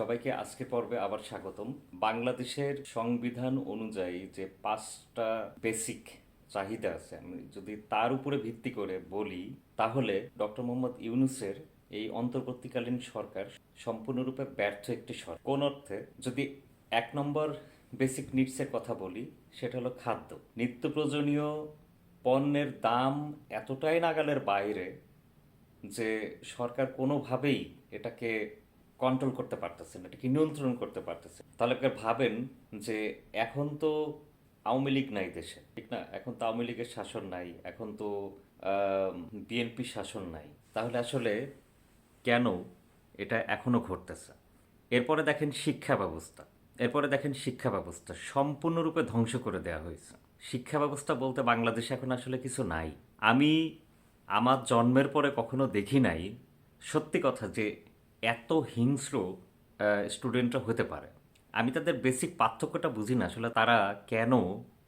সবাইকে আজকে পর্বে আবার স্বাগতম। বাংলাদেশের সংবিধান অনুযায়ী যে পাঁচটা বেসিক চাহিদা আছে, আমি যদি তার উপরে ভিত্তি করে বলি, তাহলে ডক্টর মোহাম্মদ ইউনুসের এই অন্তর্বর্তীকালীন সরকার সম্পূর্ণরূপে ব্যর্থ একটি সরকার। কোন অর্থে, যদি এক নম্বর বেসিক নিডসের কথা বলি, সেটা হলো খাদ্য। নিত্য প্রয়োজনীয় পণ্যের দাম এতটাই নাগালের বাইরে যে সরকার কোনোভাবেই এটাকে কন্ট্রোল করতে পারতেছে না, এটাকে নিয়ন্ত্রণ করতে পারতেছে তাহলে ভাবেন যে এখন তো আওয়ামী লীগ নাই দেশে। ঠিক না? এখন তো আওয়ামী লীগের শাসন নাই, এখন তো বিএনপি শাসন নাই। তাহলে আসলে কেন এটা এখনও ঘটতেছে? এরপরে দেখেন শিক্ষা ব্যবস্থা। এরপরে দেখেন শিক্ষা ব্যবস্থা সম্পূর্ণরূপে ধ্বংস করে দেওয়া হয়েছে। শিক্ষা ব্যবস্থা বলতে বাংলাদেশে এখন আসলে কিছু নাই। আমি আমার জন্মের পরে কখনো দেখি নাই, সত্যি কথা যে এত হিংস্র স্টুডেন্টরা হতে পারে। আমি তাদের বেসিক পার্থক্যটা বুঝি না। আসলে তারা কেন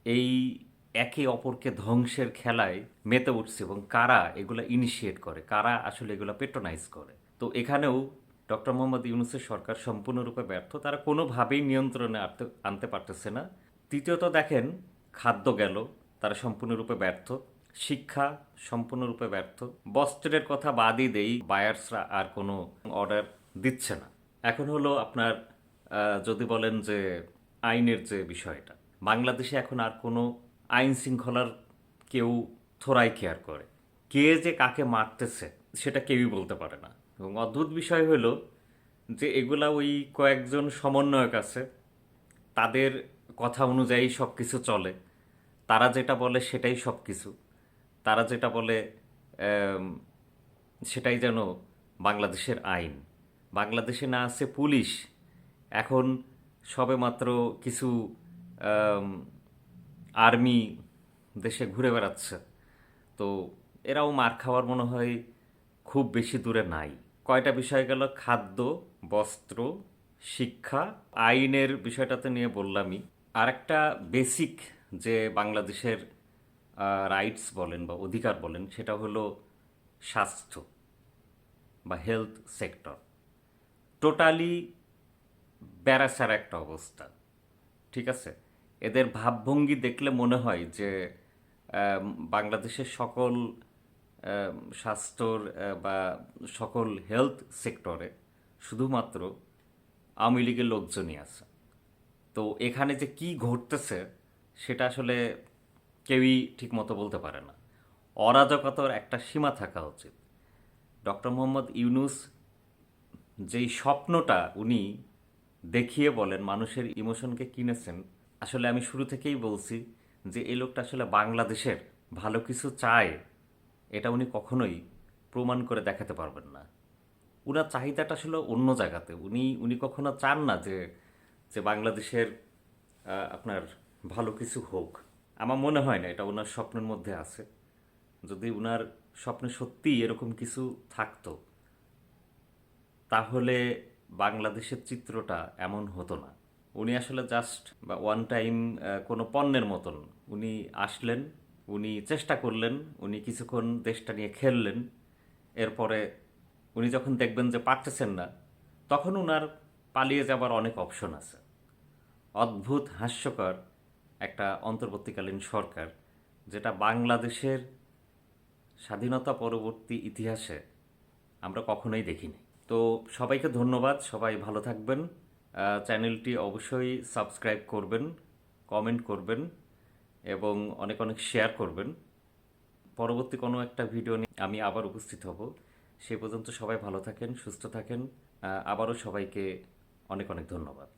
এই একে অপরকে ধ্বংসের খেলায় মেতে উঠছে এবং কারা এগুলো ইনিশিয়েট করে? কারা আসলে এগুলো পেট্রোনাইজ করে? তো এখানেও ডক্টর মোহাম্মদ ইউনুসের সরকার সম্পূর্ণরূপে ব্যর্থ। তারা কোনোভাবেই নিয়ন্ত্রণে আনতে পারতেছে না। তৃতীয়ত দেখেন, খাদ্য গেল, তারা সম্পূর্ণরূপে ব্যর্থ। শিক্ষা সম্পূর্ণরূপে ব্যর্থ। বস্ত্রের কথা বাদই দেই বায়ার্সরা আর কোনো অর্ডার দিচ্ছে না। এখন হলো আপনার যদি বলেন যে আইনের যে বিষয়টা, বাংলাদেশে এখন আর কোনো আইন শৃঙ্খলার কেউ থোড়াই কেয়ার করে। কে যে কাকে মারতেছে, সেটা কেউই বলতে পারে না। এবং অদ্ভুত বিষয় হলো যে এগুলা ওই কয়েকজন সমন্বয়ক আছে, তাদের কথা অনুযায়ী সব কিছু চলে। তারা যেটা বলে সেটাই সব কিছু তারা যেটা বলে সেটাই যেন বাংলাদেশের আইন। বাংলাদেশে না আছে পুলিশ। এখন সবেমাত্র কিছু আর্মি দেশে ঘুরে বেড়াচ্ছে। তো এরাও মার খাওয়ার মনে হয় খুব বেশি দূরে নাই। কয়টা বিষয় গেল? খাদ্য, বস্ত্র, শিক্ষা, আইনের বিষয়টাতে নিয়ে বললামই। আরেকটা বেসিক যে বাংলাদেশের রাইটস বলেন বা অধিকার বলেন, সেটা হলো স্বাস্থ্য বা হেলথ সেক্টর টোটালি ব্যারাসার একটা অবস্থা, ঠিক আছে? এদের ভাবভঙ্গি দেখলে মনে হয় যে বাংলাদেশের সকল স্বাস্থ্যর বা সকল হেলথ সেক্টরে শুধুমাত্র আওয়ামী লীগের লোকজনই আছে। তো এখানে যে কি ঘটতেছে, সেটা আসলে কেউই ঠিকমতো বলতে পারে না। অরাজকতার একটা সীমা থাকা উচিত। ডক্টর মোহাম্মদ ইউনুস যেই স্বপ্নটা উনি দেখিয়ে বলেন, মানুষের ইমোশনকে কিনেছেন, আসলে আমি শুরু থেকেই বলছি যে এই লোকটা আসলে বাংলাদেশের ভালো কিছু চায়, এটা উনি কখনোই প্রমাণ করে দেখাতে পারবেন না। উনার চাহিদাটা আসলে অন্য জায়গাতে। উনি উনি কখনো চান না যে যে বাংলাদেশের আপনার ভালো কিছু হোক। আমার মনে হয় না, এটা ওনার স্বপ্নের মধ্যে আছে। যদি ওনার স্বপ্নে সত্যিই এরকম কিছু থাকতো, তাহলে বাংলাদেশের চিত্রটা এমন হতো না। উনি আসলে জাস্ট বা ওয়ান টাইম কোনো পণ্যের মতন উনি আসলেন, উনি চেষ্টা করলেন, উনি কিছুক্ষণ দেশটা নিয়ে খেললেন, এরপরে উনি যখন দেখবেন যে পারতেছেন না, তখন উনার পালিয়ে যাবার অনেক অপশন আছে। অদ্ভুত, হাস্যকর একটা অন্তর্বর্তীকালীন সরকার, যেটা বাংলাদেশের স্বাধীনতা পরবর্তী ইতিহাসে আমরা কখনোই দেখিনি। তো সবাইকে ধন্যবাদ, সবাই ভালো থাকবেন। চ্যানেলটি অবশ্যই সাবস্ক্রাইব করবেন, কমেন্ট করবেন এবং অনেক অনেক শেয়ার করবেন। পরবর্তী কোনো একটা ভিডিও নিয়ে আমি আবার উপস্থিত হব। সে পর্যন্ত সবাই ভালো থাকেন, সুস্থ থাকেন। আবারও সবাইকে অনেক অনেক ধন্যবাদ।